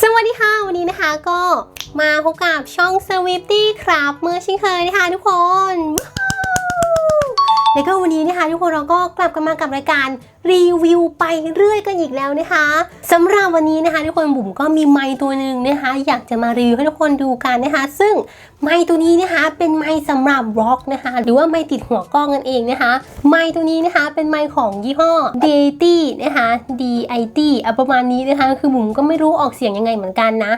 สวัสดีค่ะ วันนี้นะคะก็มาพบกับช่องสวิฟตี้ครับเมื่อเช่นเคยนะคะทุกคน แล้วก็วันนี้นะคะทุกคนเราก็กลับกันมากับรายการรีวิวไปเรื่อยกันอีกแล้วนะคะสำหรับวันนี้นะคะทุกคนบุ๋มก็มีไมค์ตัวหนึ่งนะคะ อยากจะมารีวิวให้ทุกคนดูกันนะคะ ซึ่งไมค์ตัวนี้นะคะเป็นไมค์สำหรับร็อกนะคะ หรือว่าไมค์ติดหัวกล้องกันเองนะคะไมค์ตัวนี้นะคะเป็นไมค์ของยี่ห้อ d i t นะคะ d i t อะประมาณนี้นะคะ คือบุ๋มก็ไม่รู้ออกเสียงยังไงเหมือนกันนะ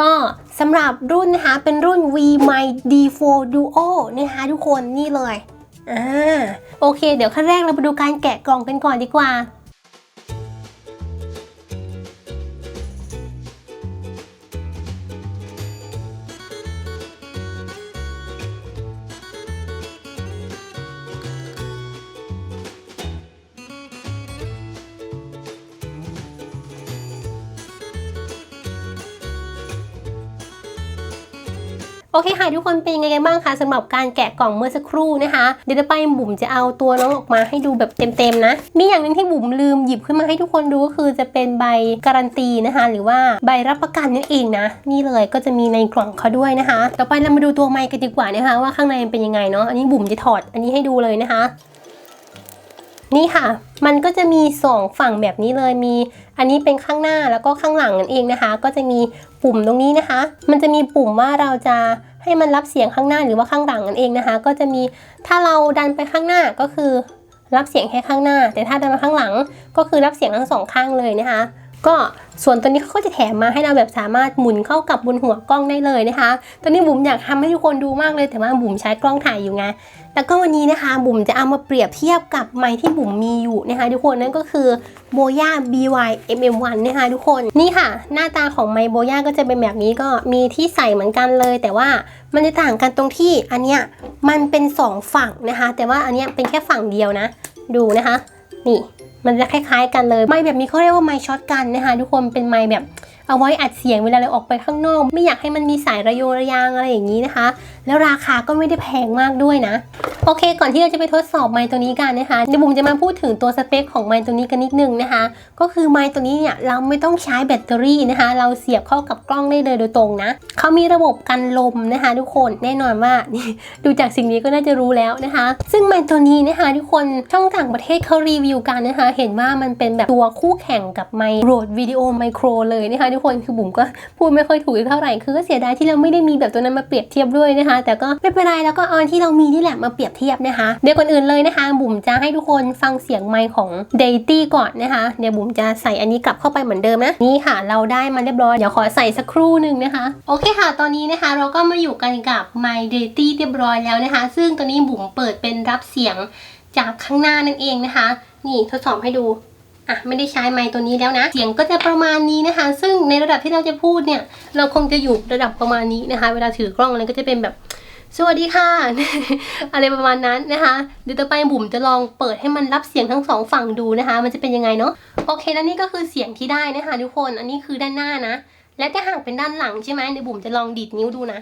ก็สำหรับรุ่นนะคะเป็นรุ่น V m i D4 Duo นะคะทุกคนนี่เลย อ่าโอเค เดี๋ยวขั้นแรกเราไปดูการแกะกล่องกันก่อนดีกว่า โอเคค่ะทุกคนเป็นยังไงกันบ้างคะสำหรับการแกะกล่องเมื่อสักครู่นะคะ เดี๋ยวต่อไปบุ๋มจะเอาตัวน้องออกมาให้ดูแบบเต็มๆนะ มีอย่างหนึงที่บุ๋มลืมหยิบขึ้นมาให้ทุกคนดูก็คือจะเป็นใบการันตีนะคะ หรือว่าใบรับประกันนั่นเองนะ นี่เลยก็จะมีในกล่องเขาด้วยนะคะ ต่อไปเรามาดูตัวไมค์กันดีกว่านะคะ ว่าข้างในมันเป็นยังไงเนาะอันนี้บุ๋มจะถอดอันนี้ให้ดูเลยนะคะ นี่ค่ะ มันก็จะมีสองฝั่งแบบนี้เลยมี อันนี้เป็นข้างหน้าแล้วก็ข้างหลังนั่นเองนะคะ ก็จะมี ปุ่มตรงนี้นะคะ มันจะมีปุ่มว่าเราจะให้มันรับเสียงข้างหน้าหรือว่าข้างหลังนั่นเองนะคะ ก็จะมีถ้าเราดันไปข้างหน้าก็คือ รับเสียงแค่ข้างหน้า แต่ถ้าดันมาข้างหลังก็คือรับเสียงทั้งสองข้างเลยนะคะ ก็ส่วนตัวนี้เขาก็จะแถมมาให้เราแบบสามารถหมุนเข้ากับบนหัวกล้องได้เลยนะคะ ตอนนี้บุ๋มอยากทำให้ทุกคนดูมากเลยแต่ว่าบุ๋มใช้กล้องถ่ายอยู่ไง แล้วก็วันนี้นะคะบุ๋มจะเอามาเปรียบเทียบกับไมค์ที่บุ๋มมีอยู่นะคะทุกคนนั่นก็คือ Boya BY MM1 นะคะทุกคนนี่ค่ะ หน้าตาของไมค์ Boya ก็จะเป็นแบบนี้ก็มีที่ใส่เหมือนกันเลย แต่ว่ามันจะต่างกันตรงที่อันเนี้ยมันเป็นสองฝั่งนะคะ แต่ว่าอันเนี้ยเป็นแค่ฝั่งเดียวนะ ดูนะคะ นี่ มันจะคล้ายๆกันเลยไมค์แบบนี้เขาเรียกว่าไมค์ช็อตกันนะคะทุกคนเป็นไมค์แบบ เอาไว้อัดเสียงเวลาเราออกไปข้างนอก ไม่อยากให้มันมีสายระโยงระยางอะไรอย่างนี้นะคะ แล้วราคาก็ไม่ได้แพงมากด้วยนะ โอเค ก่อนที่เราจะไปทดสอบไมค์ตัวนี้กันนะคะเดี๋ยวบุ๋มจะมาพูดถึงตัวสเปคของไมค์ตัวนี้กันนิดนึงนะคะ ก็คือไมค์ตัวนี้เนี่ยเราไม่ต้องใช้แบตเตอรี่นะคะ เราเสียบเข้ากับกล้องได้เลยโดยตรงนะเขามีระบบกันลมนะคะ ทุกคนแน่นอนว่าดูจากสิ่งนี้ก็น่าจะรู้แล้วนะคะ ซึ่งไมค์ตัวนี้นะคะทุกคนช่องต่างประเทศเขารีวิวกันนะคะ เห็นว่ามันเป็นแบบตัวคู่แข่งกับไมค์โรดวิดีโอไมโครเลยนะคะทุกคนคือบุ๋มก็พูดไม่ค่อยถูกเท่าไหร่คือก็เสียดายที่เราไม่ได้มีแบบตัวนั้นมาเปรียบเทียบด้วยนะคะ แต่ก็ไม่เป็นไรแล้วก็เอาอันที่เรามีนี่แหละมาเปรียบเทียบนะคะเดี๋ยวก่อนอื่นเลยนะคะ บุ๋มจะให้ทุกคนฟังเสียงไมค์ของ d a i t y ก่อนนะคะเดี๋ยวบุ๋มจะใส่อันนี้กลับเข้าไปเหมือนเดิมนะนี่ค่ะ เราได้มาเรียบร้อยเดี๋ยวขอใส่สักครู่หนึ่งนะคะ โอเคค่ะ ตอนนี้นะคะ เราก็มาอยู่กันกับ My d a i t y เรียบร้อยแล้วนะคะ ซึ่งตัวนี้บุ๋มเปิดเป็นรับเสียงจากข้างหน้านั่นเองนะคะ นี่ทดสอบให้ดู อะไม่ได้ใช้ไมค์ตัวนี้แล้วนะ เสียงก็จะประมาณนี้นะคะ ซึ่งในระดับที่เราจะพูดเนี่ย เราคงจะอยู่ระดับประมาณนี้นะคะ เวลาถือกล้องอะไรก็จะเป็นแบบสวัสดีค่ะ อะไรประมาณนั้นนะคะเดี๋ยวต่อไปบุ๋มจะลองเปิดให้มันรับเสียงทั้งสองฝั่งดูนะคะ มันจะเป็นยังไงเนาะโอเคแล้วนี่ก็คือเสียงที่ได้นะคะทุกคนอันนี้คือด้านหน้านะ และถ้าหากเป็นด้านหลังใช่ไหมเดี๋ยวบุ๋มจะลองดีดนิ้วดูนะ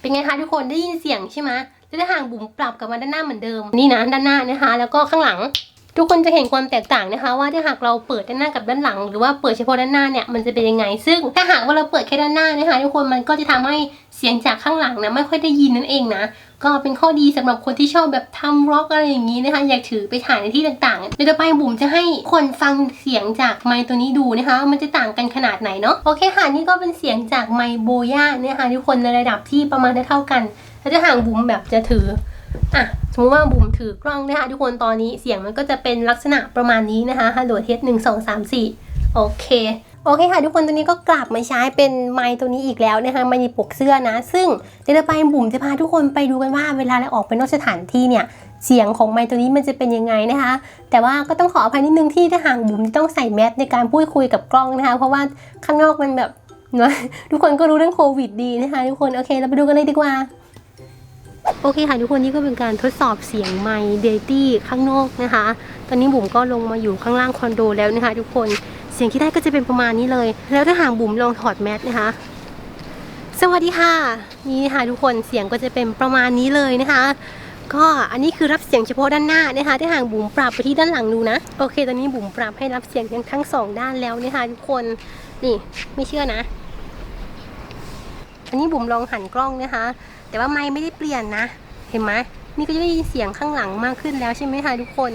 เป็นไงคะทุกคนได้ยินเสียงใช่ไหม แล้วถ้าหากบุ๋มปรับกลับมาด้านหน้าเหมือนเดิมนี่นะด้านหน้านะคะ แล้วก็ข้างหลัง ทุกคนจะเห็นความแตกต่างนะคะ ว่าถ้าหากเราเปิดด้านหน้ากับด้านหลัง หรือว่าเปิดเฉพาะด้านหน้าเนี่ยมันจะเป็นยังไง ซึ่งถ้าหากว่าเราเปิดแค่ด้านหน้านะคะทุกคนมันก็จะทำให้เสียงจากข้างหลังนะไม่ค่อยได้ยินนั่นเองนะก็เป็นข้อดีสำหรับคนที่ชอบแบบทำร็อกอะไรอย่างนี้นะคะ อยากถือไปถ่ายในที่ต่างๆเดี๋ยวต่อไปบุ๋มจะให้คนฟังเสียงจากไมค์ตัวนี้ดูนะคะ มันจะต่างกันขนาดไหนเนาะโอเคค่ะนี่ก็เป็นเสียงจากไมค์โบย่าเนี่ยค่ะทุกคนในระดับที่ประมาณเท่ากัน แล้วถ้าหากบุ๋มแบบจะถืออะสมมติว่าบุ๋มถือกล้องนะคะทุกคนตอนนี้เสียงมันก็จะเป็นลักษณะประมาณนี้นะคะฮัลโหลเทสหนึ่งสองสามสี่โอเคโอเคค่ะทุกคนตัวนี้ก็กลับมาใช้เป็นไมค์ตัวนี้อีกแล้วนะคะไมค์ในปกเสื้อนะ ซึ่งเดี๋ยวไปบุ๋มจะพาทุกคนไปดูกันว่าเวลาเราออกไปนอกสถานที่เนี่ยเสียงของไมค์ตัวนี้มันจะเป็นยังไงนะคะ แต่ว่าก็ต้องขออภัยนิดนึงที่ถ้าห่ากบุ๋มต้องใส่แมสในการพูดคุยกับกล้องนะคะเพราะว่าข้างนอกมันแบบเนาะทุกคนก็รู้เรื่องโควิดดีนะคะทุกคนโอเคเราไปดูกันเลยดีกว่า โอเคค่ะทุกคนนี่ก็เป็นการทดสอบเสียงไมค์เดตี้ข้างนอกนะคะ ตอนนี้บุ๋มก็ลงมาอยู่ข้างล่างคอนโดแล้วนะคะ ทุกคนเสียงที่ได้ก็จะเป็นประมาณนี้เลย แล้วถ้าหากบุ๋มลองถอดแมสนะคะ สวัสดีค่ะ นี่ค่ะทุกคนเสียงก็จะเป็นประมาณนี้เลยนะคะ ก็อันนี้คือรับเสียงเฉพาะด้านหน้านะคะที่ห่างบุ๋มปรับไปที่ด้านหลังดูนะโอเค ตอนนี้บุ๋มปรับให้รับเสียงทั้งสองด้านแล้วนะคะทุกคนนี่ไม่เชื่อนะ อันนี้บุ๋มลองหันกล้องนะคะ แต่ว่าไม้ไม่ได้เปลี่ยนนะ เห็นไหมนี่ก็จะได้ยินเสียงข้างหลังมากขึ้นแล้วใช่ไหมคะทุกคน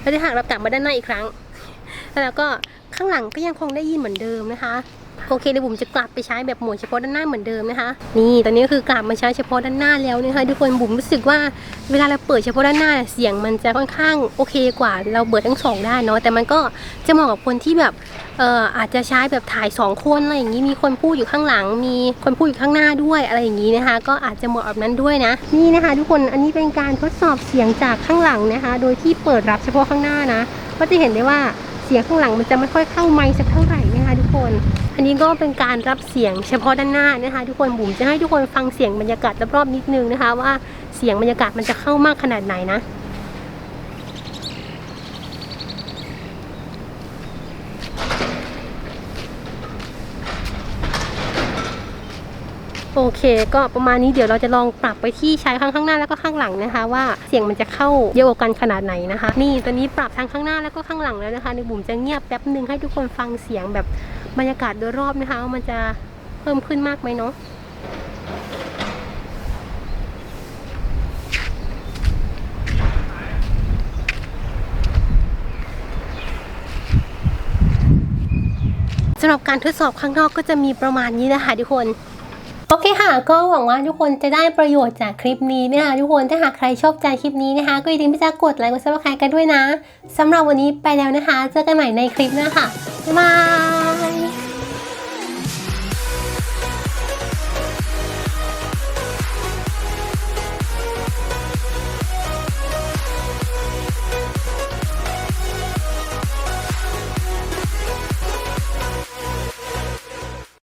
แล้วถ้าหากเรากลับมาด้านหน้าอีกครั้ง แล้วก็ข้างหลังก็ยังคงได้ยินเหมือนเดิมนะคะ โอเคเดี๋ยวบุ๋มจะกลับไปใช้แบบหมดเฉพาะด้านหน้าเหมือนเดิมนะคะ นี่ตอนนี้ก็คือกลับมาใช้เฉพาะด้านหน้าแล้วนะคะทุกคนบุ๋มรู้สึกว่าเวลาเราเปิดเฉพาะด้านหน้าเสียงมันจะค่อนข้างโอเคกว่าเราเปิดทั้งสองได้เนาะแต่มันก็จะเหมาะกับคนที่แบบเอ่ออาจจะใช้แบบถ่ายสองคนอะไรอย่างนี้มีคนพูดอยู่ข้างหลัง มีคนพูดอยู่ข้างหน้าด้วยอะไรอย่างนี้นะคะ ก็อาจจะเหมาะแบบนั้นด้วยนะ นี่นะคะ ทุกคนอันนี้เป็นการทดสอบเสียงจากข้างหลังนะคะ โดยที่เปิดรับเฉพาะข้างหน้านะ ก็จะเห็นได้ว่าเสียงข้างหลังมันจะไม่ค่อยเข้าไมค์สักเท่าไหร่ ทุกคน อันนี้ก็เป็นการรับเสียงเฉพาะด้านหน้านะคะ ทุกคนบุ๋มจะให้ทุกคนฟังเสียงบรรยากาศรอบๆนิดนึงนะคะ ว่าเสียงบรรยากาศมันจะเข้ามากขนาดไหนนะ โอเค ก็ประมาณนี้เดี๋ยวเราจะลองปรับไปที่ใช้ข้างข้างหน้าแล้วก็ข้างหลังนะคะ ว่าเสียงมันจะเข้าเยอะกว่ากันขนาดไหนนะคะ นี่ตอนนี้ปรับทั้งข้างหน้าแล้วก็ข้างหลังแล้วนะคะในบุ๋มจะเงียบแป๊บหนึ่งให้ทุกคนฟังเสียงแบบบรรยากาศโดยรอบนะคะว่ามันจะเพิ่มขึ้นมากไหมเนาะสำหรับการทดสอบข้างนอกก็จะมีประมาณนี้นะคะทุกคน โอเคค่ะ ก็หวังว่าทุกคนจะได้ประโยชน์จากคลิปนี้นะคะทุกคนถ้าหากใครชอบใจคลิปนี้นะคะ ก็อย่าลืมที่จะกดไลค์กดซับสไครต์กันด้วยนะสำหรับวันนี้ไปแล้วนะคะ เจอกันใหม่ในคลิปหน้าค่ะบ๊ายบาย